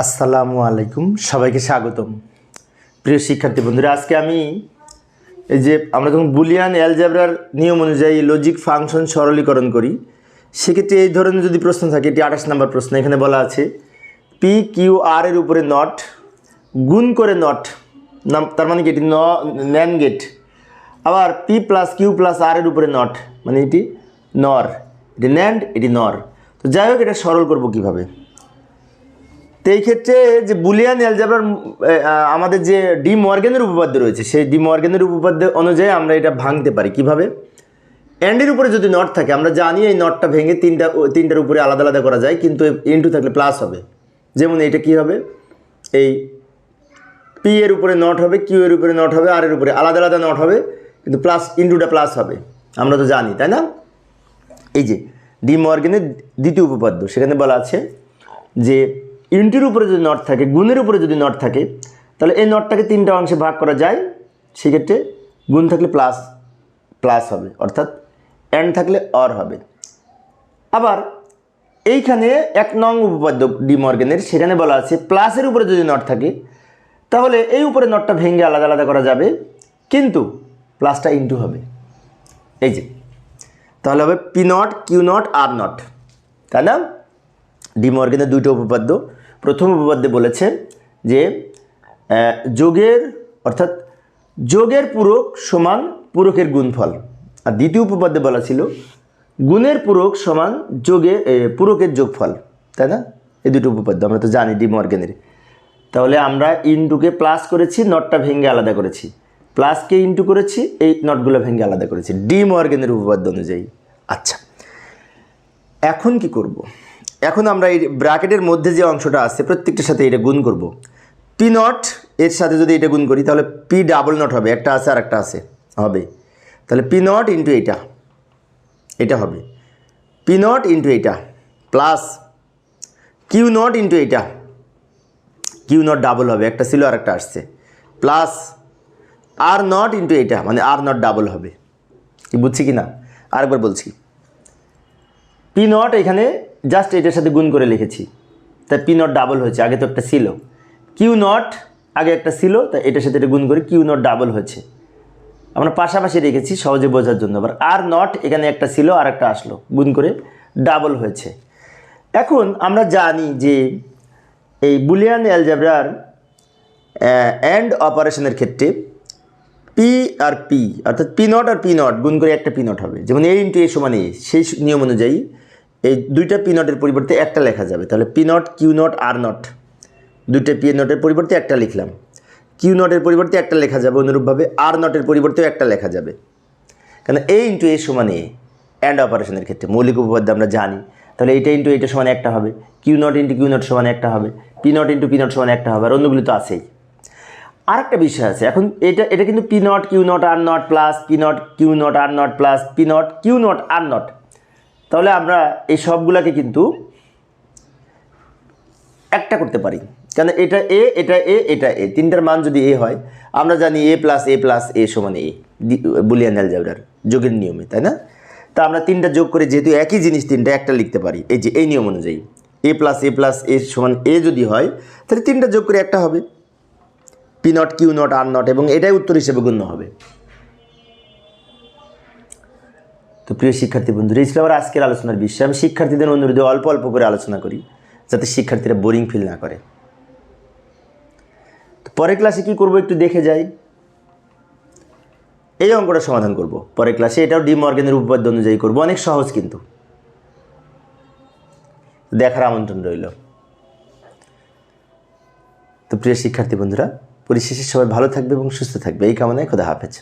আসসালামু আলাইকুম, সবাইকে স্বাগতম। প্রিয় শিক্ষার্থী বন্ধুরা, আজকে আমি এই যে আমরা যখন বুলিয়ান অ্যালজাবরার নিয়ম অনুযায়ী লজিক ফাংশন সরলীকরণ করি, সেক্ষেত্রে এই ধরনের যদি প্রশ্ন থাকে, এটি আঠাশ নম্বর প্রশ্ন, এখানে বলা আছে পি কিউ আর এর উপরে নট গুণ করে নট নাম তার মানে কি এটি ন ন্যান গেট আবার P plus Q plus R এর উপরে নট মানে এটি নর এটি ন্যান্ড এটি নর তো যাই হোক, এটা সরল করব কীভাবে? তো এই ক্ষেত্রে যে বুলিয়ান অ্যালজাবরার আমাদের যে ডি মর্গেনের উপপাদ্য রয়েছে, সেই ডি মর্গেনের উপপাদ্য অনুযায়ী আমরা এটা ভাঙতে পারি। কীভাবে? অ্যান্ডের উপরে যদি নট থাকে, আমরা জানি এই নটটা ভেঙে তিনটা তিনটার উপরে আলাদা আলাদা করা যায়, কিন্তু ইনটু থাকলে প্লাস হবে। যেমন এটা কি হবে? এই পি এর উপরে নট হবে কিউ এর উপরে নট হবে আর এর উপরে আলাদা আলাদা নট হবে, কিন্তু প্লাস ইনটুটা প্লাস হবে। আমরা তো জানি, তাই না? এই যে, ডি মর্গেনের দ্বিতীয় উপপাদ্য, সেখানে বলা আছে যে ইন্টির উপরে যদি নট থাকে, গুণের উপরে যদি নট থাকে, তাহলে এই নটটাকে তিনটা অংশে ভাগ করা যায়। সেক্ষেত্রে গুণ থাকলে প্লাস প্লাস হবে, অর্থাৎ অ্যান্ড থাকলে অর হবে। আবার এইখানে এক নং উপপাদ্য ডি মর্গেনের সেখানে বলা আছে প্লাসের উপরে যদি নট থাকে, তাহলে এই উপরে নটটা ভেঙে আলাদা আলাদা করা যাবে, কিন্তু প্লাসটা ইন্টু হবে। এই যে, তাহলে হবে P not Q not R not তাই না? ডি মর্গেনের দুইটো উপপাদ্য। প্রথম উপপাদ্যে বলেছে যে যোগের, অর্থাৎ যোগের পূরক সমান পূরকের গুণফল। আর দ্বিতীয় উপপাদ্যে বলা ছিল, গুণের পূরক সমান যোগে পূরকের যোগফল। তাই না? এই দুটো উপপাদ্য, আমরা তো জানি ডি মর্গেনের। তাহলে আমরা ইনটুকে প্লাস করেছি, নটটা ভেঙে আলাদা করেছি। প্লাসকে ইনটু করেছি, এই নটগুলো ভেঙে আলাদা করেছি। ডি মর্গেনের উপপাদ্য অনুযায়ী। আচ্ছা এখন কি করব। এখন আমরা এই ব্র্যাকেটের মধ্যে যে অংশটা আছে, প্রত্যেকটার সাথে এটা গুণ করব। পি নট এর সাথে যদি এটা গুণ করি, তাহলে পি ডাবল নট হবে। একটা আছে আর একটা আছে। হবে। তাহলে পি নট ইন্টু এইটা। এটা হবে। পি নট ইন্টু এইটা প্লাস কিউ নট ইন্টু এইটা। কিউ নট ডাবল হবে। একটা ছিল আর একটা আসছে। প্লাস আর নট ইন্টু এইটা মানে আর নট ডাবল হবে। বুঝছি কি না আরেকবার বলছি। পি নট এখানে জাস্ট এটার সাথে গুণ করে লিখেছি। তাই পি নট ডাবল হয়েছে, আগে তো একটা ছিল। কিউ নট, আগে একটা ছিল তাই এটার সাথে এটা গুণ করে কিউ নট ডাবল হয়েছে। আমরা পাশাপাশি রেখেছি সহজে বোঝার জন্য। আবার আর নট, এখানে একটা ছিল, আর একটা আসলো, গুণ করে ডাবল হয়েছে। এখন আমরা জানি যে এই বুলিয়ান অ্যালজাবরার অ্যান্ড অপারেশনের ক্ষেত্রে পি আর পি অর্থাৎ পি নট আর পি নট গুণ করে একটা পি নট হবে। যেমন এ ইন্টু এ সমান এ সেই নিয়ম অনুযায়ী এই দুইটা পি নটের পরিবর্তে একটা লেখা যাবে। তাহলে P not Q not R not দুইটা পি নটের পরিবর্তে একটা লিখলাম। কিউ নটের পরিবর্তে একটা লেখা যাবে অনুরূপভাবে আর নটের পরিবর্তেও একটা লেখা যাবে। কেন এ ইন্টু এ সমান এ অ্যান্ড অপারেশনের ক্ষেত্রে মৌলিক উপপাদ্য আমরা জানি। তাহলে এইটা ইন্টু এইটা সমান একটা হবে। Q not into Q not সমান একটা হবে। P not into P not সমান একটা হবে, আর অন্যগুলি তো আছেই। আরেকটা বিষয় আছে, এখন এটা এটা কিন্তু P not Q not R not plus P not Q not R not plus P not Q not R not তাহলে আমরা এই সবগুলাকে কিন্তু একটা করতে পারি। কেন এটা এ এটা এ এটা এ। তিনটার মান যদি এ হয়, আমরা জানি এ প্লাস এ প্লাস এ সমান এ বুলিয়ান অ্যালজাবরার যোগের নিয়মে, তাই না? তা আমরা তিনটা যোগ করে যেহেতু একই জিনিস তিনটা একটা লিখতে পারি, এই যে এই নিয়ম অনুযায়ী। এ প্লাস এ প্লাস এ সমান এ যদি হয়, তাহলে তিনটা যোগ করে একটা হবে। P not, Q not, R not, এবং এটাই উত্তর হিসেবে গণ্য হবে। তো প্রিয় শিক্ষার্থী বন্ধুরা, এই ছিল আমার আজকের আলোচনার বিষয়। আমি শিক্ষার্থীদের অনুরোধে অল্প অল্প করে আলোচনা করি, যাতে শিক্ষার্থীরা বোরিং ফিল না করে। তো পরের ক্লাসে কি করব একটু দেখে যাই। এই অঙ্কটা সমাধান করব। পরের ক্লাসে এটাও ডি মর্গেনের উপপাদ্য অনুযায়ী করব, অনেক সহজ কিন্তু। দেখার আমন্ত্রণ রইল। তো প্রিয় শিক্ষার্থী বন্ধুরা, পরিশেষে সবাই ভালো থাকবে এবং সুস্থ থাকবে। এই কামনায় খোদা হাফেজ।